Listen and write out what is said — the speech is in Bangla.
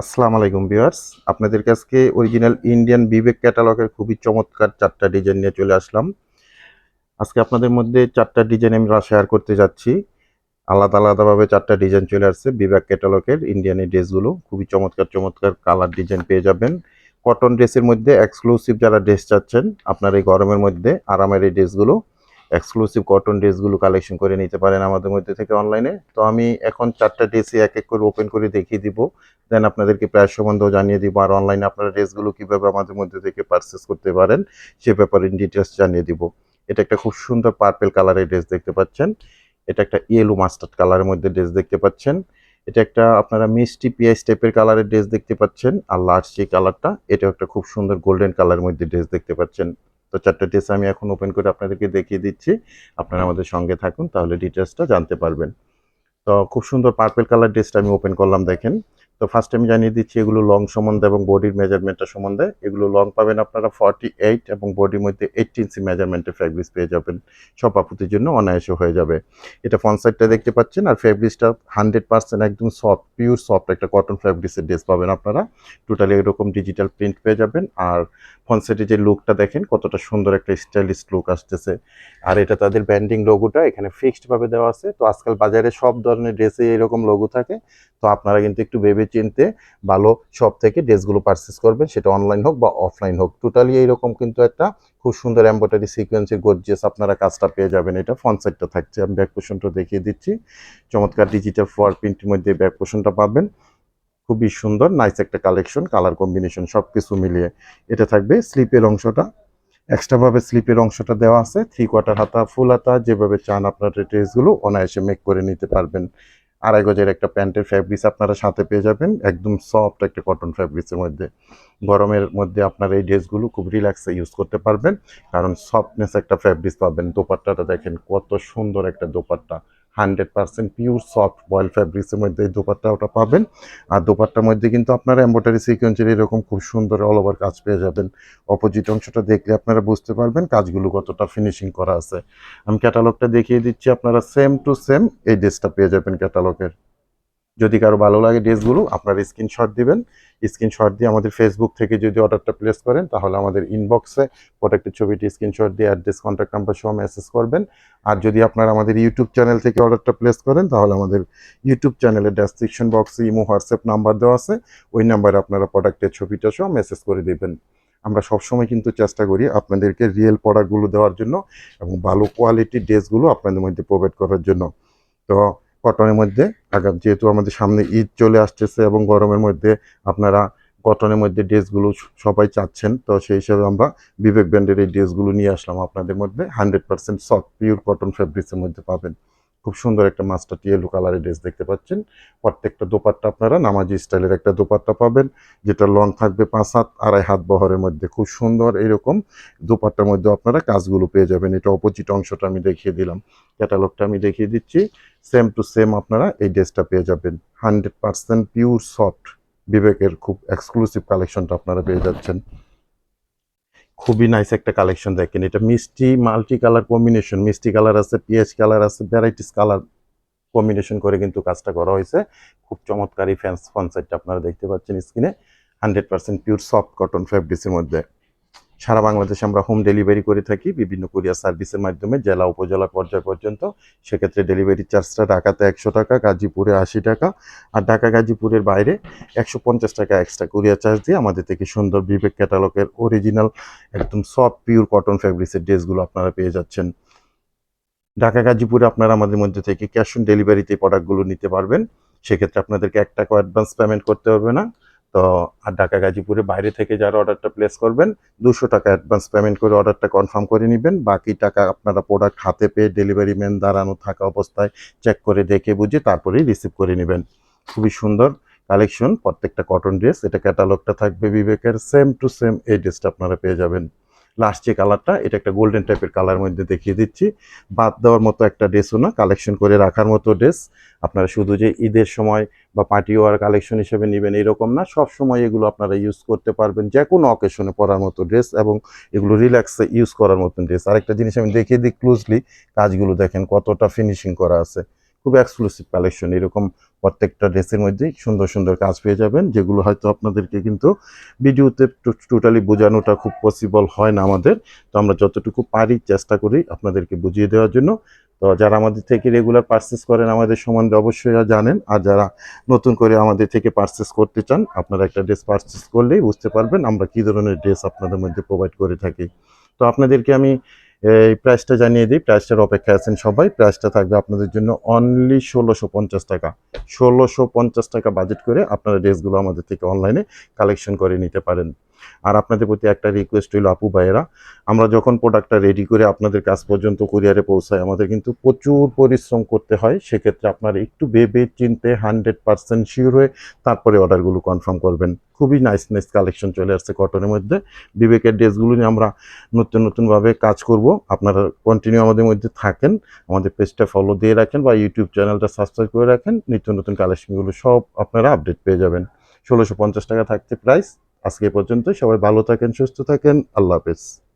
আসসালামু আলাইকুম ভিউয়ার্স। আপনাদের কাছে অরিজিনাল ইন্ডিয়ান বিবেক ক্যাটালগের খুবই চমৎকার চারটা ডিজাইন নিয়ে চলে আসলাম। আজকে আপনাদের মধ্যে চারটা ডিজাইন আমি শেয়ার করতে যাচ্ছি। আলাদা আলাদাভাবে চারটা ডিজাইন চলে আসছে বিবেক ক্যাটালগের ইন্ডিয়ান এই ড্রেসগুলো খুবই চমৎকার চমৎকার কালার ডিজাইন পেয়ে যাবেন। কটন ড্রেসের মধ্যে এক্সক্লুসিভ যারা ড্রেস চাচ্ছেন, আপনার এই গরমের মধ্যে আরামের এই ড্রেসগুলো এক্সক্লুসিভ কটন ড্রেসগুলো কালেকশন করে নিতে পারেন আমাদের মধ্যে থেকে অনলাইনে তো আমি এখন চারটা ড্রেসই এক এক করে ওপেন করে দেখিয়ে দিব। দেন আপনাদেরকে প্রায় সম্বন্ধেও জানিয়ে দিব আর অনলাইনে আপনারা ড্রেসগুলো কীভাবে আমাদের মধ্যে থেকে পারচেস করতে পারেন, সে ব্যাপারে ডিটেলস জানিয়ে দিব। এটা একটা খুব সুন্দর পার্পেল কালারের ড্রেস দেখতে পাচ্ছেন। এটা একটা ইয়েলো মাস্টার্ড কালারের মধ্যে ড্রেস দেখতে পাচ্ছেন। এটা একটা আপনারা মিষ্টি পিয়াজ টাইপের কালারের ড্রেস দেখতে পাচ্ছেন। আর লাস্ট যে কালারটা এটা একটা খুব সুন্দর গোল্ডেন কালারের মধ্যে ড্রেস দেখতে পাচ্ছেন। তো চারটা ড্রেস আমি এখন ওপেন করে আপনাদেরকে দেখিয়ে দিচ্ছি। আপনারা আমাদের সঙ্গে থাকুন, তাহলে ডিটেলসটা জানতে পারবেন। তো খুব সুন্দর পার্পেল কালার ড্রেসটা আমি ওপেন করলাম, দেখেন। তো ফার্স্ট আমি জানিয়ে দিচ্ছি, এগুলো লং সম্বন্ধে এবং বডির মেজারমেন্টটা সম্বন্ধে। এগুলো লং পাবেন আপনারা ফর্টি এইট এবং বডির মধ্যে এইট ইঞ্চি মেজারমেন্টের ফ্যাব্রিক্স পেয়ে যাবেন। সব আপুতির জন্য অনায়াসে হয়ে যাবে। এটা ফ্রন্ট সাইডটা দেখতে পাচ্ছেন, আর ফ্যাব্রিক্সটা হান্ড্রেড পার্সেন্ট একদম সফট পিওর সফট একটা কটন ফ্যাব্রিক্সের ড্রেস পাবেন আপনারা। টোটালি এরকম ডিজিটাল প্রিন্ট পেয়ে যাবেন, আর ফ্রন্ট যে লুকটা দেখেন, কতটা সুন্দর একটা স্টাইলিশ লুক আসতেছে। আর এটা তাদের ব্যান্ডিং লোগোটা এখানে ফিক্সড ভাবে দেওয়া আছে। তো আজকাল বাজারে সব ধরনের ড্রেসে এরকম লোগো থাকে। তো আপনারা কিন্তু একটু ভেবে চিনতে ভালো শপ থেকে ড্রেসগুলো পারচেস করবেন। সেটা অনলাইন হোক বা অফলাইন হোক। টোটালি এইরকম কিন্তু একটা খুব সুন্দর এম্বয়ডারি সিকোয়েন্সের গর্জিয়াস আপনারা কাজটা পেয়ে যাবেন। এটা ফ্রন্ট সাইডটা থাকছে। আমি ব্যাক পোষণটা দেখিয়ে দিচ্ছি। চমৎকার ডিজিটাল ফ্লোয়ার প্রিন্টের মধ্যে ব্যাক পোষণটা পাবেন। খুবই সুন্দর নাইস একটা কালেকশন কালার কম্বিনেশন সব কিছু মিলিয়ে এটা থাকবে স্লিপের অংশটা। এক্সট্রাভাবে স্লিপের অংশটা দেওয়া আছে থ্রি কোয়ার্টার হাতা ফুল হাতা, যেভাবে চান আপনার ড্রেসগুলো অনায়াসে মেক করে নিতে পারবেন। আড়াই গজের একটা প্যান্টের ফ্যাব্রিক্স আপনারা সাথে পেয়ে যাবেন, একদম সফট একটা কটন ফ্যাব্রিক্সের মধ্যে। গরমের মধ্যে আপনারা এই ড্রেসগুলো খুব রিল্যাক্সে ইউজ করতে পারবেন, কারণ সফটনেস একটা ফ্যাব্রিক্স পাবেন, দোপাট্টাটা দেখেন কত সুন্দর একটা dupatta. Hundred percent pure soft voile ফ্যাব্রিক্সের মধ্যে এই দোপাট্টা ওটা পাবেন। আর দোপাট্টার মধ্যে কিন্তু আপনারা এম্বোটারি সিকোয়েন্সের এরকম খুব সুন্দর অল ওভার কাজ পেয়ে যাবেন। অপোজিট অংশটা দেখলে আপনারা বুঝতে পারবেন কাজগুলো কতটা ফিনিশিং করা আছে। আমি ক্যাটালগটা দেখিয়ে দিচ্ছি, আপনারা সেম টু সেম এই ড্রেসটা পেয়ে যাবেন ক্যাটালগের যদি কারও ভালো লাগে ড্রেসগুলো, আপনারা স্ক্রিনশট দিবেন। স্ক্রিনশট দিয়ে আমাদের ফেসবুক থেকে যদি অর্ডারটা প্লেস করেন, তাহলে আমাদের ইনবক্সে প্রোডাক্টের ছবিটি স্ক্রিনশট দিয়ে অ্যাড্রেস কন্ট্যাক্ট নাম্বার সহ মেসেজ করবেন। আর যদি আপনারা আমাদের ইউটিউব চ্যানেল থেকে অর্ডারটা প্লেস করেন, তাহলে আমাদের ইউটিউব চ্যানেলের ডেসক্রিপশন বক্সে ইমো হোয়াটসঅ্যাপ নাম্বার দেওয়া আছে। ওই নাম্বারে আপনারা প্রোডাক্টের ছবিটা সহ মেসেজ করে দেবেন। আমরা সবসময় কিন্তু চেষ্টা করি আপনাদেরকে রিয়েল প্রোডাক্টগুলো দেওয়ার জন্য এবং ভালো কোয়ালিটির ড্রেসগুলো আপনাদের মধ্যে প্রোভাইড করার জন্য। তো কটনের মধ্যে আগাম যেহেতু আমাদের সামনে ঈদ চলে আসতেছে এবং গরমের মধ্যে আপনারা কটনের মধ্যে ড্রেসগুলো সবাই চাচ্ছেন, তো সেই হিসাবে আমরা বিবেক ব্র্যান্ডের এই ড্রেসগুলো নিয়ে আসলাম। আপনাদের মধ্যে hundred percent soft pure cotton ফ্যাব্রিক্সের মধ্যে পাবেন। খুব সুন্দর একটা মাস্টার ইয়েলো কালারের ড্রেস দেখতে পাচ্ছেন। প্রত্যেকটা দোপাট্টা আপনারা নামাজি স্টাইলের একটা দোপাট্টা পাবেন, যেটা লং থাকবে পাঁচ হাত, আড়াই হাত বহরের মধ্যে। খুব সুন্দর এরকম দোপাট্টার মধ্যে আপনারা কাজগুলো পেয়ে যাবেন। এটা অপোজিট অংশটা আমি দেখিয়ে দিলাম। ক্যাটালগটা আমি দেখিয়ে দিচ্ছি। সেম টু সেম আপনারা এই ড্রেসটা পেয়ে যাবেন। হান্ড্রেড পার্সেন্ট পিওর সফট বিবেকের খুব এক্সক্লুসিভ কালেকশনটা আপনারা পেয়ে যাচ্ছেন। খুবই নাইস একটা কালেকশন দেখেন। এটা মিষ্টি মাল্টি কালার কম্বিনেশন মিষ্টি কালার আছে পিএস কালার আছে ভ্যারাইটিস কালার কম্বিনেশন করে কিন্তু কাজটা করা হয়েছে। খুব চমৎকারী ফ্যান্স ফনসাইটটা আপনারা দেখতে পাচ্ছেন স্ক্রিনে hundred percent pure soft cotton ফ্যাব্রিক্সের মধ্যে। সারা বাংলাদেশে আমরা হোম ডেলিভারি করে থাকি, বিভিন্ন কুরিয়ার সার্ভিসের মাধ্যমে, জেলা, উপজেলা পর্যায় পর্যন্ত। সেক্ষেত্রে ডেলিভারি চার্জটা ঢাকাতে একশো টাকা, গাজীপুরে আশি টাকা। আর ঢাকা, গাজীপুরের বাইরে একশো পঞ্চাশ টাকা এক্সট্রা কুরিয়ার চার্জ দিয়ে আমাদের থেকে সুন্দর বিবেক ক্যাটালগের অরিজিনাল একদম সফট পিওর কটন ফ্যাব্রিক্সের ড্রেসগুলো আপনারা পেয়ে যাচ্ছেন। ঢাকা, গাজীপুরে আপনারা আমাদের মধ্যে থেকে ক্যাশ অন ডেলিভারিতে প্রোডাক্টগুলো নিতে পারবেন। সেক্ষেত্রে আপনাদেরকে এক টাকা অ্যাডভান্স পেমেন্ট করতে হবে না। তো আর ঢাকা গাজীপুরে বাইরে থেকে যারা অর্ডারটা প্লেস করবেন, দুশো টাকা অ্যাডভান্স পেমেন্ট করে অর্ডারটা কনফার্ম করে নেবেন। বাকি টাকা আপনারা প্রোডাক্ট হাতে পেয়ে ডেলিভারি ম্যান দাঁড়ানো থাকা অবস্থায় চেক করে দেখে বুঝে তারপরেই রিসিভ করে নেবেন। খুবই সুন্দর কালেকশন প্রত্যেকটা কটন ড্রেস এটা ক্যাটালগটা থাকবে বিবেকের সেম টু সেম এই ড্রেসটা আপনারা পেয়ে যাবেন। লাস্ট যে কালারটা এটা একটা গোল্ডেন টাইপের কালার মধ্যে দেখিয়ে দিচ্ছি। বাদ দেওয়ার মতো একটা ড্রেসও না কালেকশন করে রাখার মতো ড্রেস আপনারা শুধু যে ঈদের সময় বা পার্টি ওয়ার কালেকশন হিসেবে নেবেন এরকম না, সব সময় এগুলো আপনারা ইউজ করতে পারবেন যে কোনো অকেশনে পরার মতো ড্রেস এবং এগুলো রিল্যাক্সে ইউজ করার মতন ড্রেস আরেকটা জিনিস আমি দেখিয়ে দিই ক্লোজলি কাজগুলো দেখেন কতটা ফিনিশিং করা আছে। খুব এক্সক্লুসিভ কালেকশন এরকম প্রত্যেকটা ড্রেসের মধ্যেই সুন্দর সুন্দর কাজ পেয়ে যাবেন, যেগুলো হয়তো আপনাদেরকে কিন্তু ভিডিওতে টোটালি বোঝানোটা খুব পসিবল হয় না আমাদের। তো আমরা যতটুকু পারি চেষ্টা করি আপনাদেরকে বুঝিয়ে দেওয়ার জন্য। তো যারা আমাদের থেকে রেগুলার পারচেস করেন আমাদের সম্বন্ধে অবশ্যই জানেন। আর যারা নতুন করে আমাদের থেকে পারচেস করতে চান, আপনারা একটা ড্রেস পারচেস করলেই বুঝতে পারবেন আমরা কী ধরনের ড্রেস আপনাদের মধ্যে প্রোভাইড করে থাকি। তো আপনাদেরকে আমি এই প্রাইসটা জানিয়ে দিই প্রাইসটার অপেক্ষায় আছেন সবাই। প্রাইসটা থাকবে আপনাদের জন্য অনলি ষোলোশো পঞ্চাশ টাকা। ষোলোশো পঞ্চাশ টাকা বাজেট করে আপনারা ড্রেসগুলো আমাদের থেকে অনলাইনে কালেকশন করে নিতে পারেন। আর আপনাদের প্রতি একটা রিকোয়েস্ট হইল আপু, ভাইয়েরা, আমরা যখন প্রোডাক্টটা রেডি করে আপনাদের কাছ পর্যন্ত কুরিয়ারে পৌঁছাই, আমাদের কিন্তু প্রচুর পরিশ্রম করতে হয়। সেক্ষেত্রে আপনারা একটু ভেবে চিনতে হান্ড্রেড পার্সেন্ট শিওর হয়ে তারপরে অর্ডারগুলো কনফার্ম করবেন। খুবই নাইস নাইস কালেকশন চলে আসছে কটনের মধ্যে। বিবেকের ড্রেসগুলো নিয়ে আমরা নতুন, নতুনভাবে কাজ করব। আপনারা কন্টিনিউ আমাদের মধ্যে থাকেন। আমাদের পেজটা ফলো দিয়ে রাখেন বা ইউটিউব চ্যানেলটা সাবস্ক্রাইব করে রাখেন। নিত্য নতুন কালেকশনগুলো সব আপনারা আপডেট পেয়ে যাবেন। ষোলোশো পঞ্চাশ টাকা থাকছে প্রাইস আজকে পর্যন্ত সবাই ভালো থাকেন সুস্থ থাকেন। আল্লাহ হাফেজ।